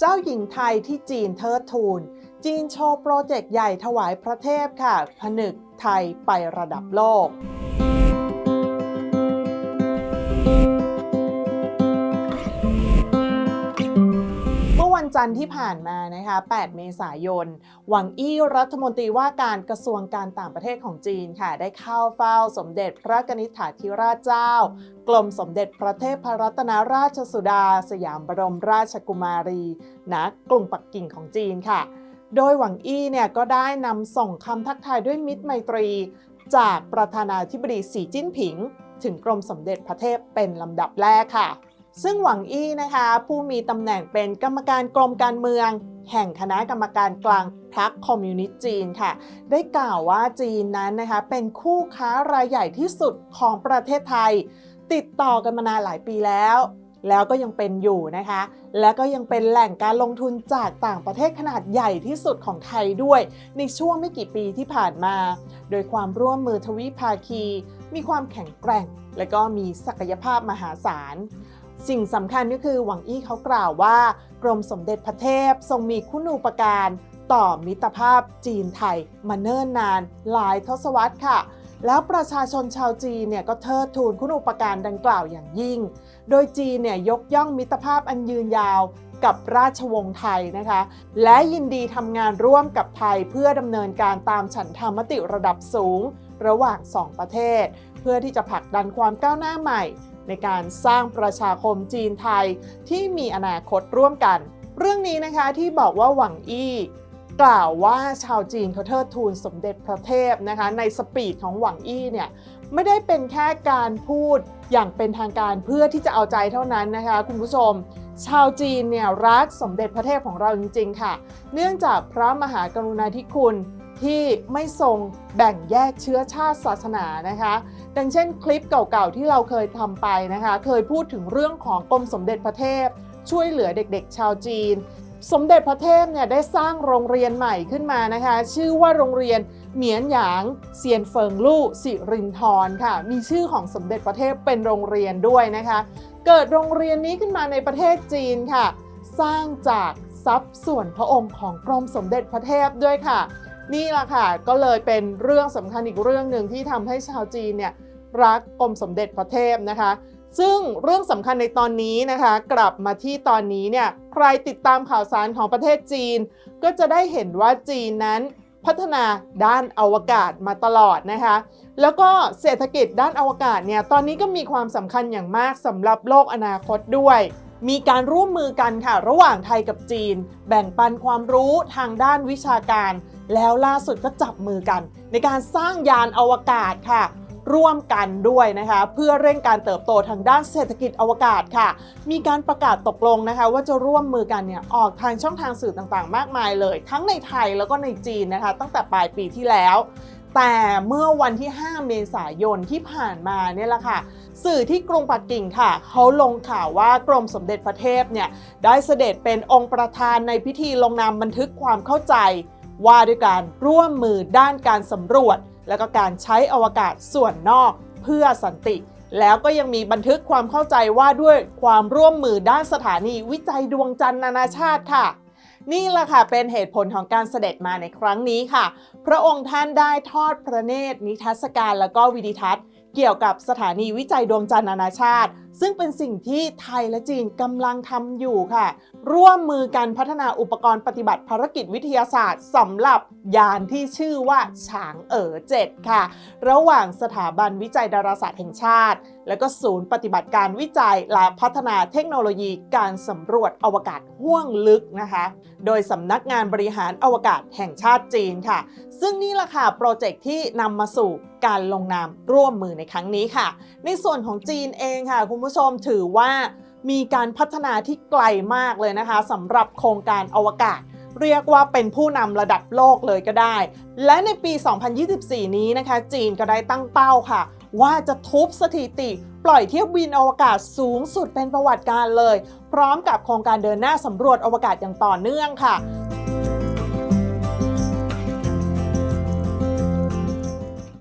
เจ้าหญิงไทยที่จีนเทิดทูน จีนโชว์โปรเจกต์ใหญ่ถวายพระเทพค่ะ ผนึกไทยไประดับโลก นจันทร์ที่ผ่านมานะคะ 8 เมษายน หวังอี้รัฐมนตรีว่าการกระทรวงการต่างประเทศของจีนค่ะ ได้เข้าเฝ้าสมเด็จพระนิษฐาธิราชเจ้า กรมสมเด็จพระเทพรัตนราชสุดา สยามบรมราชกุมารีณกรุงปักกิ่งของจีนค่ะ โดยหวังอี้เนี่ยก็ได้นำส่งคำทักทายด้วยมิตรไมตรี จากประธานาธิบดีสีจิ้นผิง ถึงกรมสมเด็จพระเทพเป็นลำดับแรกค่ะ ซึ่งหวังอี้นะคะ ผู้มีตำแหน่งเป็นกรรมการกรมการเมือง แห่งคณะกรรมการกลางพรรคคอมมิวนิสต์จีนค่ะ ได้กล่าวว่าจีนนั้นนะคะ เป็นคู่ค้ารายใหญ่ที่สุดของประเทศไทย ติดต่อกันมานานหลายปีแล้ว แล้วก็ยังเป็นอยู่นะคะ และก็ยังเป็นแหล่งการลงทุนจากต่างประเทศขนาดใหญ่ที่สุดของไทยด้วย ในช่วงไม่กี่ปีที่ผ่านมา โดยความร่วมมือทวิภาคี มีความแข็งแกร่ง และก็มีศักยภาพมหาศาล สิ่งสำคัญก็คือหวังอี้เขากล่าวว่า กรมสมเด็จพระเทพทรงมีคุณูปการต่อมิตรภาพจีนไทยมาเนิ่นนานหลายทศวรรษค่ะ แล้วประชาชนชาวจีนเนี่ยก็เทิดทูนคุณูปการดังกล่าวอย่างยิ่ง โดยจีนเนี่ยยกย่องมิตรภาพอันยืนยาวกับราชวงศ์ไทยนะคะ และยินดีทำงานร่วมกับไทยเพื่อดำเนินการตามฉันทามติระดับสูง ระหว่างสองประเทศ เพื่อที่จะผลักดันความก้าวหน้าใหม่ ในการสร้างประชาคมจีนไทยที่มีอนาคตร่วมกัน เรื่องนี้นะคะที่บอกว่าหวังอี้กล่าวว่าชาวจีนเขาเทิดทูนสมเด็จพระเทพนะคะในสปีดของหวังอี้เนี่ยไม่ได้เป็นแค่การพูดอย่างเป็นทางการเพื่อที่จะเอาใจเท่านั้นนะคะคุณผู้ชม ชาวจีนเนี่ยรักสมเด็จพระเทพของเราจริง ๆ ค่ะ เนื่องจากพระมหากรุณาธิคุณ ที่ไม่ทรงแบ่งแยกเชื้อชาติศาสนานะคะดังเช่นคลิปเก่าๆที่เราเคยทำไปนะคะ เคยพูดถึงเรื่องของกรมสมเด็จพระเทพ ช่วยเหลือเด็กๆ ชาวจีน สมเด็จพระเทพเนี่ยได้สร้างโรงเรียนใหม่ขึ้นมานะคะ ชื่อว่าโรงเรียนเหมียนหยางเซียนเฟิงลู่สิรินทรค่ะ มีชื่อของสมเด็จพระเทพเป็นโรงเรียนด้วยนะคะ เกิดโรงเรียนนี้ขึ้นมาในประเทศจีนค่ะ สร้างจากทรัพย์ส่วนพระองค์ของกรมสมเด็จพระเทพด้วยค่ะ นี่แหละค่ะก็เลยเป็นเรื่องสำคัญอีกเรื่องหนึ่งที่ทำให้ชาวจีนเนี่ยรักกรมสมเด็จพระเทพนะคะ ซึ่งเรื่องสำคัญในตอนนี้นะคะ กลับมาที่ตอนนี้เนี่ยใครติดตามข่าวสารของประเทศจีน ก็จะได้เห็นว่าจีนนั้นพัฒนาด้านอวกาศมาตลอดนะคะ แล้วก็เศรษฐกิจด้านอวกาศเนี่ยตอนนี้ก็มีความสำคัญอย่างมากสำหรับโลกอนาคตด้วย มีการร่วมมือกันค่ะ ระหว่างไทยกับจีน แบ่งปันความรู้ทางด้านวิชาการ แล้วล่าสุดก็จับมือกัน ในการสร้างยานอวกาศค่ะ ร่วมกันด้วยนะคะ เพื่อเร่งการเติบโตทางด้านเศรษฐกิจอวกาศค่ะ มีการประกาศตกลงนะคะ ว่าจะร่วมมือกันเนี่ยออกทางช่องทางสื่อต่างๆ มากมายเลย ทั้งในไทยแล้วก็ในจีนนะคะ ตั้งแต่ปลายปีที่แล้ว แต่เมื่อวันที่ 5 เมษายนที่ผ่านมาเนี่ยแหละค่ะ สื่อที่กรุงปักกิ่งค่ะ เขาลงข่าวว่ากรมสมเด็จพระเทพเนี่ยได้เสด็จเป็นองค์ประธานในพิธีลงนามบันทึกความเข้าใจ ว่าด้วยการร่วมมือด้านการสำรวจ และก็การใช้อวกาศส่วนนอกเพื่อสันติแล้วก็ยังมีบันทึกความเข้าใจว่าด้วยความร่วมมือด้านสถานีวิจัยดวงจันทร์นานาชาติค่ะ นี่แหละค่ะเป็นเหตุผลของการเสด็จมาในครั้งนี้ค่ะ พระองค์ท่านได้ทอดพระเนตรนิทรรศการแล้วก็วิดิทัศน์ เกี่ยวกับสถานีวิจัยดวงจันทร์นานาชาติ ซึ่งเป็นสิ่งที่ไทยและจีนกำลังทำอยู่ค่ะ ร่วมมือกันพัฒนาอุปกรณ์ปฏิบัติภารกิจวิทยาศาสตร์สำหรับยานที่ชื่อว่าฉางเอ๋อเจ็ดค่ะ ระหว่างสถาบันวิจัยดาราศาสตร์แห่งชาติ และก็ศูนย์ปฏิบัติการวิจัยและพัฒนาเทคโนโลยีการสำรวจอวกาศห้วงลึกนะคะ โดยสำนักงานบริหารอวกาศแห่งชาติจีนค่ะ ซึ่งนี่แหละค่ะโปรเจกต์ที่นำมาสู่การลงนามร่วมมือในครั้งนี้ค่ะ ในส่วนของจีนเองค่ะคุณผู้ชมถือว่ามีการพัฒนาที่ไกลมากเลยนะคะสำหรับโครงการอวกาศ เรียกว่าเป็นผู้นำระดับโลกเลยก็ได้ และในปี 2024 นี้นะคะ จีนก็ได้ตั้งเป้าค่ะ ว่าจะทุบสถิติปล่อยเที่ยวบินอวกาศสูงสุดเป็นประวัติการเลย พร้อมกับโครงการเดินหน้าสำรวจอวกาศอย่างต่อเนื่องค่ะ